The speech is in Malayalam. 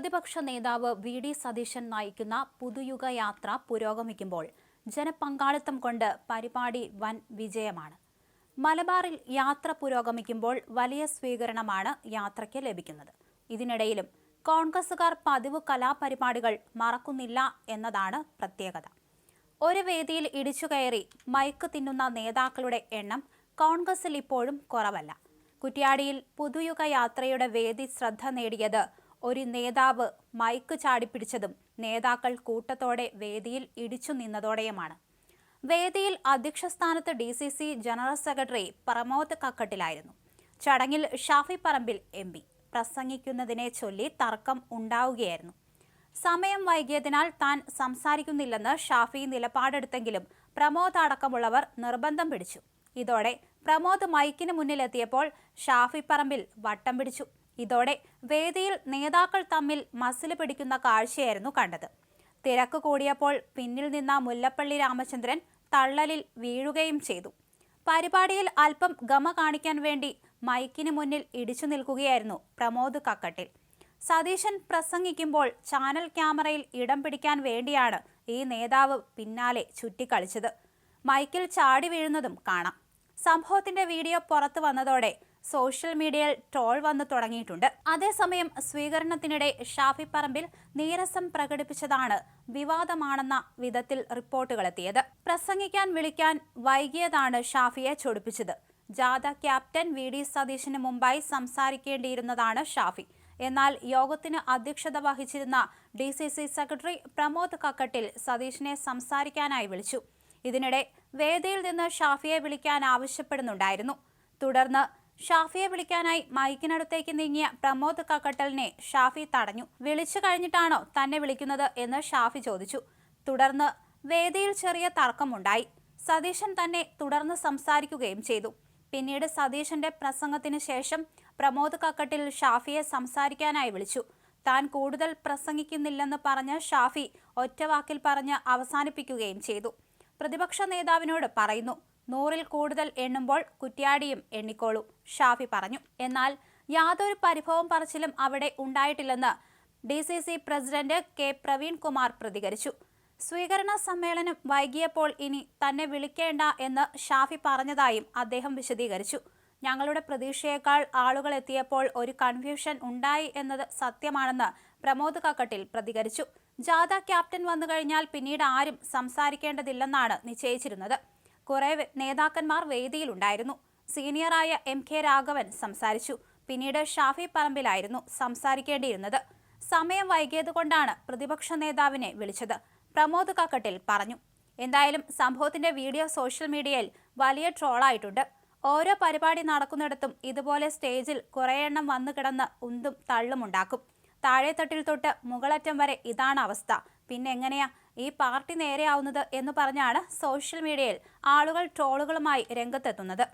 പ്രതിപക്ഷ നേതാവ് വി ഡി സതീശൻ നയിക്കുന്ന പുതുയുഗ യാത്ര പുരോഗമിക്കുമ്പോൾ ജനപങ്കാളിത്തം കൊണ്ട് പരിപാടി വൻ വിജയമാണ്. മലബാറിൽ യാത്ര പുരോഗമിക്കുമ്പോൾ വലിയ സ്വീകരണമാണ് യാത്രയ്ക്ക് ലഭിക്കുന്നത്. ഇതിനിടയിലും കോൺഗ്രസുകാർ പതിവ് കലാപരിപാടികൾ മറക്കുന്നില്ല എന്നതാണ് പ്രത്യേകത. ഒരു വേദിയിൽ ഇടിച്ചുകയറി മയക്ക് തിന്നുന്ന നേതാക്കളുടെ എണ്ണം കോൺഗ്രസിൽ ഇപ്പോഴും കുറവല്ല. കുറ്റ്യാടിയിൽ പുതുയുഗ യാത്രയുടെ വേദി ശ്രദ്ധ നേടിയത് ഒരു നേതാവ് മൈക്ക് ചാടിപ്പിടിച്ചതും നേതാക്കൾ കൂട്ടത്തോടെ വേദിയിൽ ഇടിച്ചു നിന്നതോടെയുമാണ്. വേദിയിൽ അധ്യക്ഷ സ്ഥാനത്ത് D C C general secretary Pramod കക്കട്ടിലായിരുന്നു. ചടങ്ങിൽ ഷാഫി പറമ്പിൽ എം പി. പ്രസംഗിക്കുന്നതിനെ ചൊല്ലി തർക്കം ഉണ്ടാവുകയായിരുന്നു. സമയം വൈകിയതിനാൽ താൻ സംസാരിക്കുന്നില്ലെന്ന് ഷാഫി നിലപാടെടുത്തെങ്കിലും പ്രമോദ് അടക്കമുള്ളവർ നിർബന്ധം പിടിച്ചു. ഇതോടെ പ്രമോദ് മൈക്കിന് മുന്നിലെത്തിയപ്പോൾ ഷാഫി പറമ്പിൽ വട്ടം പിടിച്ചു. ഇതോടെ വേദിയിൽ നേതാക്കൾ തമ്മിൽ മസിൽ പിടിക്കുന്ന കാഴ്ചയായിരുന്നു കണ്ടത്. തിരക്ക് കൂടിയപ്പോൾ പിന്നിൽ നിന്ന മുല്ലപ്പള്ളി രാമചന്ദ്രൻ തള്ളലിൽ വീഴുകയും ചെയ്തു. പരിപാടിയിൽ അല്പം ഗമ കാണിക്കാൻ വേണ്ടി മൈക്കിന് മുന്നിൽ ഇടിച്ചു നിൽക്കുകയായിരുന്നു പ്രമോദ് കക്കട്ടിൽ. സതീശൻ പ്രസംഗിക്കുമ്പോൾ ചാനൽ ക്യാമറയിൽ ഇടം പിടിക്കാൻ വേണ്ടിയാണ് ഈ നേതാവ് പിന്നാലെ ചുറ്റിക്കളിച്ചത്. മൈക്കിൽ ചാടി വീഴുന്നതും കാണാം. സംഭവത്തിന്റെ വീഡിയോ പുറത്തു വന്നതോടെ സോഷ്യൽ മീഡിയയിൽ ട്രോൾ വന്നു തുടങ്ങിയിട്ടുണ്ട്. അതേസമയം സ്വീകരണത്തിനിടെ ഷാഫി പറമ്പിൽ നീരസം പ്രകടിപ്പിച്ചതാണ് വിവാദമാണെന്ന വിധത്തിൽ റിപ്പോർട്ടുകളെത്തിയത്. പ്രസംഗിക്കാൻ വിളിക്കാൻ വൈകിയതാണ് ഷാഫിയെ ചൊടിപ്പിച്ചത്. ജാഥ ക്യാപ്റ്റൻ വി ഡി സതീശിന് മുമ്പായി സംസാരിക്കേണ്ടിയിരുന്നതാണ് ഷാഫി. എന്നാൽ യോഗത്തിന് അധ്യക്ഷത വഹിച്ചിരുന്ന D C C secretary Pramod Kakkattil സതീഷിനെ സംസാരിക്കാനായി വിളിച്ചു. ഇതിനിടെ വേദിയിൽ നിന്ന് ഷാഫിയെ വിളിക്കാൻ ആവശ്യപ്പെടുന്നുണ്ടായിരുന്നു. തുടർന്ന് ഷാഫിയെ വിളിക്കാനായി മൈക്കിനടുത്തേക്ക് നീങ്ങിയ പ്രമോദ് കക്കട്ടലിനെ ഷാഫി തടഞ്ഞു. വിളിച്ചു കഴിഞ്ഞിട്ടാണോ തന്നെ വിളിക്കുന്നത് എന്ന് ഷാഫി ചോദിച്ചു. തുടർന്ന് വേദിയിൽ ചെറിയ തർക്കമുണ്ടായി. സതീശൻ തന്നെ തുടർന്ന് സംസാരിക്കുകയും ചെയ്തു. പിന്നീട് സതീശന്റെ പ്രസംഗത്തിന് ശേഷം പ്രമോദ് കക്കട്ടിൽ ഷാഫിയെ സംസാരിക്കാനായി വിളിച്ചു. താൻ കൂടുതൽ പ്രസംഗിക്കുന്നില്ലെന്ന് പറഞ്ഞ് ഷാഫി ഒറ്റവാക്കിൽ പറഞ്ഞ് അവസാനിപ്പിക്കുകയും ചെയ്തു. പ്രതിപക്ഷ നേതാവിനോട് പറയുന്നു നൂറിൽ കൂടുതൽ എണ്ണുമ്പോൾ കുറ്റ്യാടിയും എണ്ണിക്കോളൂ. ഷാഫി പറഞ്ഞു. എന്നാൽ യാതൊരു പരിഭവം പറച്ചിലും അവിടെ ഉണ്ടായിട്ടില്ലെന്ന് D C C president K Praveen Kumar പ്രതികരിച്ചു. സ്വീകരണ സമ്മേളനം വൈകിയപ്പോൾ ഇനി തന്നെ വിളിക്കേണ്ട എന്ന് ഷാഫി പറഞ്ഞതായും അദ്ദേഹം വിശദീകരിച്ചു. ഞങ്ങളുടെ പ്രതീക്ഷയേക്കാൾ ആളുകൾ എത്തിയപ്പോൾ ഒരു കൺഫ്യൂഷൻ ഉണ്ടായി എന്നത് സത്യമാണെന്ന് പ്രമോദ് കക്കട്ടിൽ പ്രതികരിച്ചു. ജാഥ ക്യാപ്റ്റൻ വന്നു കഴിഞ്ഞാൽ പിന്നീട് ആരും സംസാരിക്കേണ്ടതില്ലെന്നാണ് നിശ്ചയിച്ചിരുന്നത്. കുറെ നേതാക്കന്മാർ വേദിയിലുണ്ടായിരുന്നു. സീനിയറായ എം കെ രാഘവൻ സംസാരിച്ചു. പിന്നീട് ഷാഫി പറമ്പിലായിരുന്നു സംസാരിക്കേണ്ടിയിരുന്നത്. സമയം വൈകിയതുകൊണ്ടാണ് പ്രതിപക്ഷ നേതാവിനെ വിളിച്ചത്. പ്രമോദ് കക്കട്ടിൽ പറഞ്ഞു. എന്തായാലും സംഭവത്തിന്റെ വീഡിയോ സോഷ്യൽ മീഡിയയിൽ വലിയ ട്രോളായിട്ടുണ്ട്. ഓരോ പരിപാടി നടക്കുന്നിടത്തും ഇതുപോലെ സ്റ്റേജിൽ കുറേയെണ്ണം വന്നു കിടന്ന് ഉന്തും തള്ളുമുണ്ടാക്കും താഴെത്തട്ടിൽ തൊട്ട് മുകളറ്റം വരെ ഇതാണ് അവസ്ഥ. പിന്നെ എങ്ങനെയാ ഈ പാർട്ടി നേരെയാവുന്നത് എന്ന് പറഞ്ഞാണ് സോഷ്യൽ മീഡിയയിൽ ആളുകൾ ട്രോളുകളുമായി രംഗത്തെത്തുന്നത്.